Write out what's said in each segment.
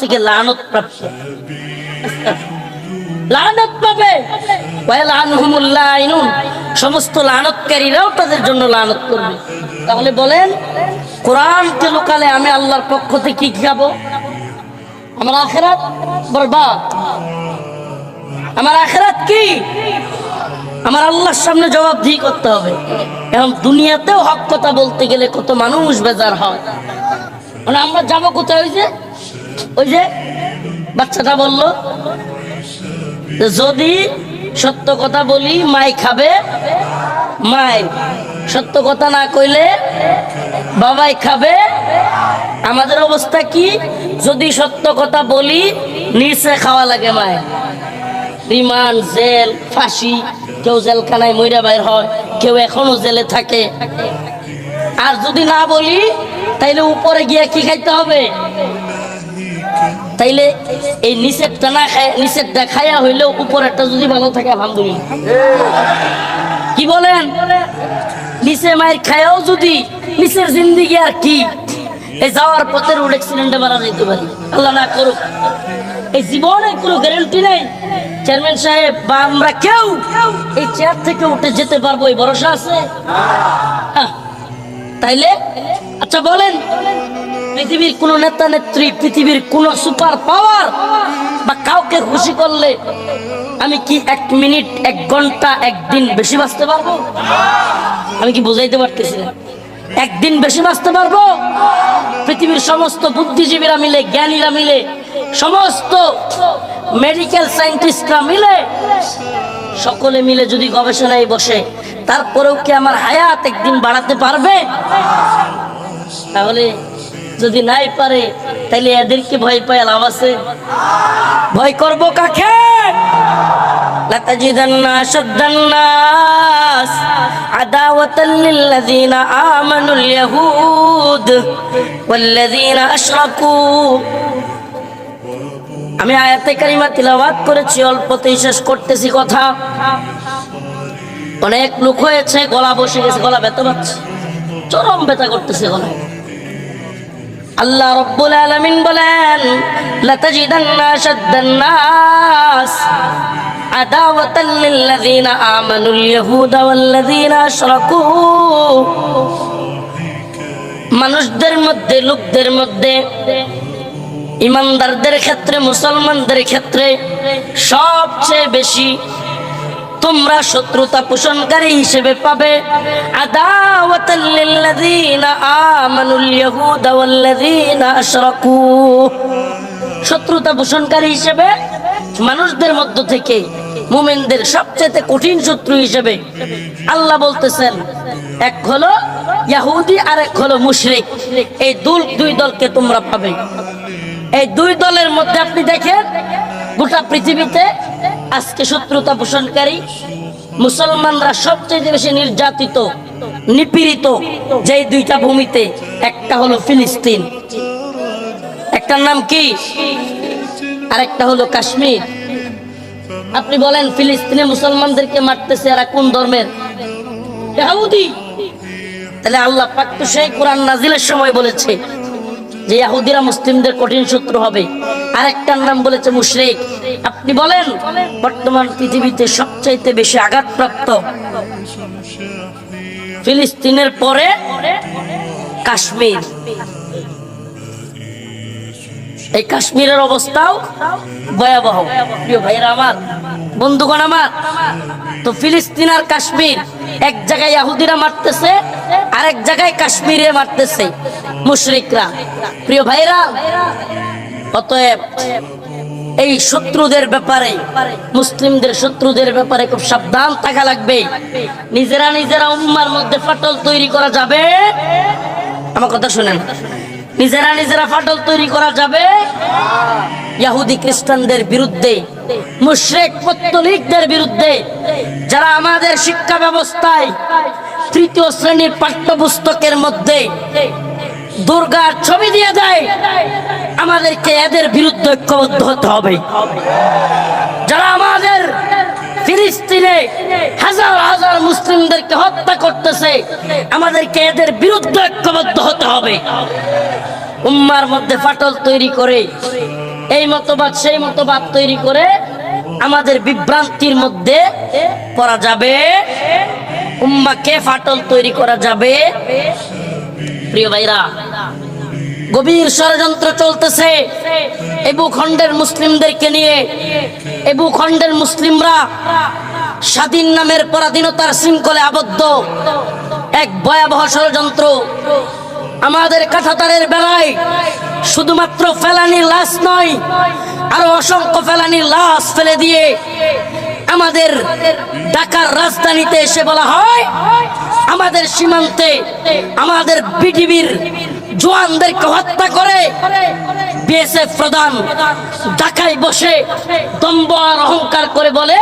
থেকে লানত প্রাপ্ত লানত পাবে। সমস্ত লানতকারীরাও তাদের জন্য লানত করবে। তাহলে বলেন কোরআনকে লোকালে আমি আল্লাহর পক্ষ থেকে কি খাব? আমার আখেরাত বরবাদ। আমার আখেরাত কি? আমার আল্লাহর সামনে জবাবদিহি করতে হবে। এবং দুনিয়াতেও হক কথা বলতে গেলে কত মানুষ বেজার হয়। মানে আমরা যাব কোথায় যে? ওই যে বাচ্চাটা বলল যদি সত্য কথা বলি, মাই খাবে। মাই, সত্য কথা না কইলে বাবাই খাবে। আমাদের অবস্থা কি? যদি সত্য কথা বলি, নিচে খাওয়া লাগে মায়ের রিমান্ড, জেল, ফাঁসি, কেউ জেলখানায় মইরা বাইর হয়, কেউ এখনও জেলে থাকে। আর যদি না বলি, তাইলে উপরে গিয়ে কি খাইতে হবে? তাইলে এই নিষেধটা না নিষেধটা খায়া হইলেও উপরেরটা যদি ভালো থাকে, আলহামদুলিল্লাহ। কি বলেন? নিচে মায়ের খায়াও যদি, নিচের জিন্দিগি আর কি? এই যাওয়ার পথে রোড অ্যাক্সিডেন্টে মারা যেতে পারি। আল্লাহ না করুক। এই জীবনে কোনো গ্যারেন্টি নেই। চেয়ারম্যান সাহেব, বা আমরা কেউ এই চেয়ার থেকে উঠে যেতে পারব, এই ভরসা আছে। তাইলে? আচ্ছা বলেন। পৃথিবীর কোন নেতা নেত্রী, পৃথিবীর কোন সুপার পাওয়ার বা কাউকে খুশি করলে আমি কি এক মিনিট, এক ঘণ্টা, একদিন বেশি বাঁচতে পারব? আমি কি বুঝাইতে পারতেছি না? একদিন বেশি বাঁচতে পারব? পৃথিবীর সমস্ত বুদ্ধিজীবীরা মিলে, জ্ঞানীরা মিলে, সমস্ত মেডিকেল সায়েন্টিস্টরা মিলে, সকলে মিলে যদি গবেষণায় বসে, তারপরেও কি আমার হায়াত একদিন বাড়াতে পারবে? তাহলে যদি নাই পারে তাহলে এদেরকে ভয় পায় লাভ আছে ভয় করবো কাকে لتجدن أشد الناس عداوة للذين آمنوا اليهود والذين أشركوا আমি আয়াতে কারিমা তিলাওয়াত করেছি অল্পতেই শেষ করতেছি কথা অনেক লোক হয়েছে গলা বসে গেছে গলা ব্যথা পাচ্ছে চরম ব্যথা করতেছে গলায় আল্লাহ রব্বুল আলামিন বলেন, লাতাজিদান্না শাদ্দান নাস আদাওয়াতাল লিল্লাযিনা আমানুল ইয়াহুদা ওয়াল্লাযিনা আশরাকু। মানুষদের মধ্যে, লোকদের মধ্যে, ইমানদারদের ক্ষেত্রে, মুসলমানদের ক্ষেত্রে সবচেয়ে বেশি তোমরা শত্রুতা পোষণকারী হিসেবে পাবে। শত্রুতা পোষণকারী হিসেবে মানুষদের মধ্য থেকে মুমিনদের সবচেয়ে কঠিন শত্রু হিসেবে আল্লাহ বলতেছেন, এক হলো ইয়াহুদি আর এক হলো মুশরিক। এই দুল দুই দলকে তোমরা পাবে। এই দুই দলের মধ্যে আপনি দেখেন, গোটা পৃথিবীতে আজকে শত্রুতা পোষণকারী মুসলমানরা সবচেয়ে বেশি নির্যাতিত, নিপীড়িত যেই দুইটা ভূমিতে, একটা হলো ফিলিস্তিন। একটার নাম কি? আর একটা হলো কাশ্মীর। আপনি বলেন, ফিলিস্তিনে মুসলমানদেরকে মারতেছে এরা কোন ধর্মের? তাহলে আল্লাহ পাক তো সেই কোরআন নাজিলের সময় বলেছে যে ইহুদিরা মুসলিমদের কঠিন শত্রু হবে। আরেকটার নাম বলেছে মুশরিক। আপনি বলেন, বর্তমান পৃথিবীতে সবচাইতে বেশি আঘাতপ্রাপ্ত ফিলিস্তিনের পরে কাশ্মীর। এই কাশ্মীরের অবস্থাও ভয়াবহ। প্রিয় ভাইরা আমার, বন্ধুগণ আমার, তো ফিলিস্তিন আর কাশ্মীর, এক জায়গায় ইহুদিরা মারতেছে আর এক জায়গায় কাশ্মীরে মারতেছে মুশরিকরা। প্রিয় ভাইরা অতএব এই শত্রুদের ব্যাপারে, মুসলিমদের শত্রুদের ব্যাপারে খুব সাবধান থাকা লাগবে। নিজেরা নিজেরা উম্মার মধ্যে ফাটল তৈরি করা যাবে। আমার কথা শুনেন। নিজেরা নিজেরা ফাটল তৈরি করা যাবে। ইহুদি খ্রিস্টানদের বিরুদ্ধে, মুশরিক পত্তলিকদের বিরুদ্ধে, যারা আমাদের শিক্ষা ব্যবস্থায় তৃতীয় শ্রেণির পাঠ্যপুস্তকের মধ্যে দুর্গার ছবি দিয়ে দেয়। আমাদেরকে এদের বিরুদ্ধে ঐক্যবদ্ধ হতে হবে। যারা আমাদের ফিলিস্তিনে হাজার হাজার মুসলিমদেরকে হত্যা করতেছে, আমাদেরকে এদের বিরুদ্ধে ঐক্যবদ্ধ হতে হবে। উম্মার মধ্যে ফাটল তৈরি করে, এই মতবাদ, সেই মতবাদ তৈরি করে আমাদের বিভ্রান্তির মধ্যে পড়া যাবে। উম্মাকে ফাটল তৈরি করা যাবে। প্রিয় ভাইরা গভীর ষড়যন্ত্র চলতেছে। এ ভূখণ্ডের মুসলিমদেরকে নিয়ে এ ভূখণ্ডের মুসলিমরা স্বাধীন নামের পরাধীনতার শৃঙ্খলে আবদ্ধ। এক ভয়াবহ ষড়যন্ত্র। আমাদের কাঠাতারের বেলায় শুধুমাত্র ফেলানির লাশ নয়, আরও অসংখ্য ফেলানির লাশ ফেলে দিয়ে আমাদের ঢাকার রাজধানীতে এসে বলা হয়, আমাদের সীমান্তে, আমাদের বিটিভির জোয়ানদেরকে হত্যা করে বিএসএফ প্রধান ঢাকায় বসে দম্ব আর অহংকার করে বলে,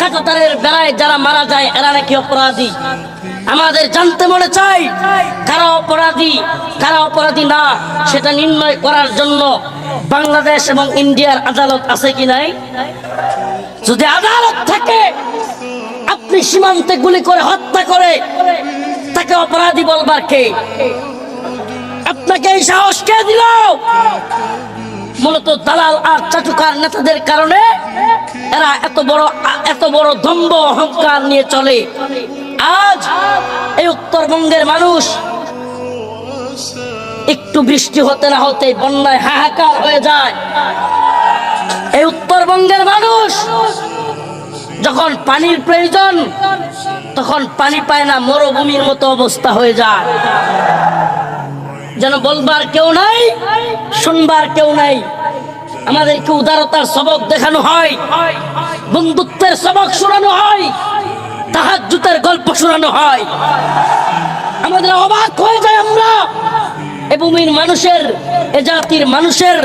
কাটাতারের বেলায় যারা মারা যায়, এরা নাকি অপরাধী? আমাদের জানতে মনে চাই, কারা অপরাধী কারা অপরাধী না, সেটা নির্ণয় করার জন্য বাংলাদেশ এবং ইন্ডিয়ার আদালত আছে কি নাই? যদি আদালত থাকে, আপনি সীমান্তে গুলি করে হত্যা করে, তাকে অপরাধী বলবার কে? আপনাকে এই সাহস কে দিল? মূলত দালাল আর চাটুকার নেতাদের কারণে এরা এত বড় এত বড় দম্ভ অহংকার নিয়ে চলে। আজ এই উত্তরবঙ্গের মানুষ একটু বৃষ্টি হতে না হতে বন্যায় হাহাকার হয়ে যায়। এই উত্তরবঙ্গের মানুষ যখন পানির প্রয়োজন, তখন পানি পায় না, মরুভূমির মতো অবস্থা হয়ে যায়। যেন বলবার কেউ নাই, শুনবার কেউ নাই। আমাদেরকে উদারতার সবক দেখানো হয়, বন্ধুত্বের সবক শোনানো হয় তাহার জুতের গল্প শোনানো হয়। আমাদের অবাক হয়ে যায় আমরা। এ মানুষের, এ জাতির মানুষের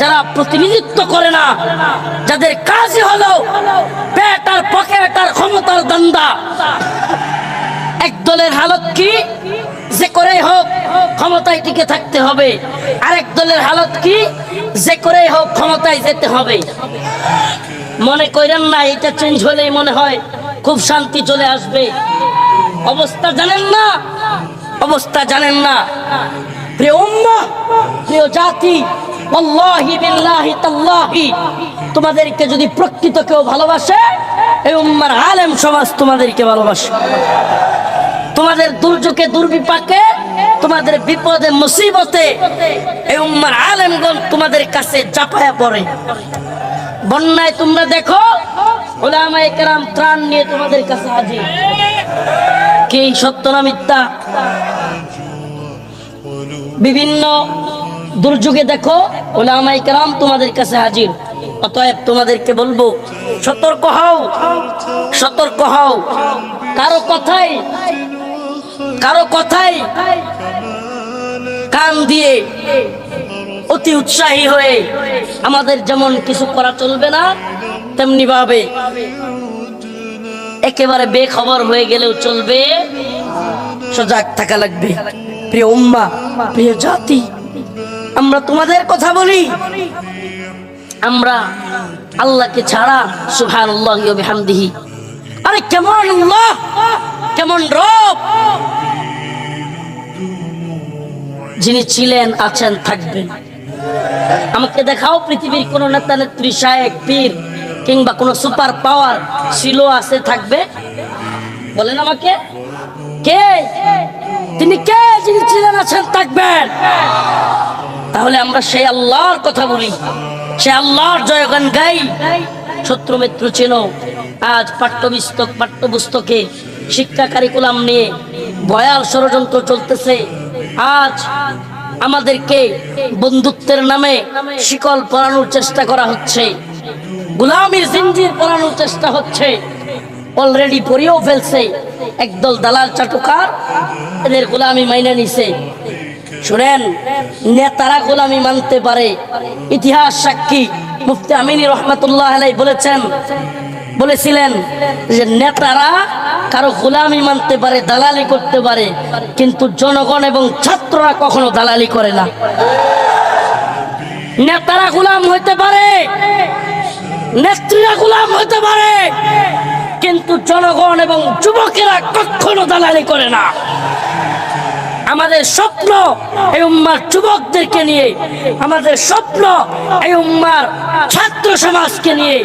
যারা প্রতিনিধিত্ব করে না, যাদের কাজই হলো পেট আর পকেট আর ক্ষমতার দান্দা। এক দলের হালত কি? যে করে হোক ক্ষমতায় টিকে থাকতে হবে। আরেক দলের হালত কি? যে করে হোক ক্ষমতায় যেতে হবে। মনে করেন না, এটা চেঞ্জ হলেই মনে হয় খুব শান্তি চলে আসবে। অবস্থা জানেন না? অবস্থা জানেন না। প্রিয় প্রিয় জাতি আল্লাহি বিল্লাহি তাল্লাহি, তোমাদেরকে যদি প্রকৃত কেউ ভালোবাসে, এই উম্মার আলেম সমাজ তোমাদেরকে ভালোবাসে। তোমাদের দুর্যোগে, দুর্বিপাকে, তোমাদের বিপদে, মুসিবতে এই উম্মার আলেমগণ তোমাদের কাছে চাপায়া পড়ে। বন্যায় তোমরা দেখো, ওলামায়ে কেরাম ত্রাণ নিয়ে তোমাদের কাছে হাজির। কে সত্য না মিথ্যা? বিভিন্ন দুর্যোগে দেখো ওলামাই কেরাম তোমাদের কাছে হাজির। অতএব তোমাদেরকে বলব, সতর্ক হও সতর্ক হও। কারও কথাই কারও কথাই কান দিয়ে অতি উৎসাহী হয়ে আমাদের যেমন কিছু করা চলবে না তেমনি ভাবে একেবারে বেখবর হয়ে গেলেও চলবে। সজাগ থাকা লাগবে। প্রিয় উম্মা, প্রিয় জাতি, আমরা তোমাদের কথা বলি। আমরা আল্লাহকে ছাড়া ওয়া বিহামদিহি। আরে কেমন আল্লাহ, কেমন রব। যিনি ছিলেন, আছেন, থাকবেন। আমাকে দেখাও পৃথিবীর কোন নেতা, নেত্রী, শায়েক, পীর, কিংবা কোন সুপার পাওয়ার ছিল, আছে, থাকবে? বলেন আমাকে। কে? তিনি কে? যিনি ছিলেন, আছেন, থাকবেন। তাহলে আমরা সেই আল্লাহর কথা বলি। সে আল্লাহর জয়গান গাই। শত্রু মিত্র চেনো আজ পাঠ্যপুস্তক পাঠ্যপুস্তকে শিক্ষা কারিকুলাম নিয়ে ভয়াল ষড়যন্ত্র চলতেছে। আজ আমাদেরকে বন্ধুত্বের নামে শিকল পরানোর চেষ্টা করা হচ্ছে। গুলামির জিঞ্জির পরানোর চেষ্টা হচ্ছে। অলরেডি পরিয়েও ফেলছে। একদল দালাল চাটুকার, এদের গোলামি মাইনে নিছে। শুনেন, নেতারা গোলামি মানতে পারে। ইতিহাস সাক্ষী মুফতি আমিনী রহমতুল্লাহ আলাই বলেছেন বলেছিলেন যে নেতারা কারও গোলামি মানতে পারে, দালালি করতে পারে, কিন্তু জনগণ এবং ছাত্ররা কখনো দালালি করে না। নেতারা গোলাম হইতে পারে, নেত্রীরা গোলাম হইতে পারে, কিন্তু জনগণ এবং যুবকেরা কখনো দালালি করে না। আমাদের স্বপ্ন এই উম্মার যুবকদেরকে নিয়ে, আমাদের স্বপ্ন এই উম্মার ছাত্র সমাজকে নিয়ে।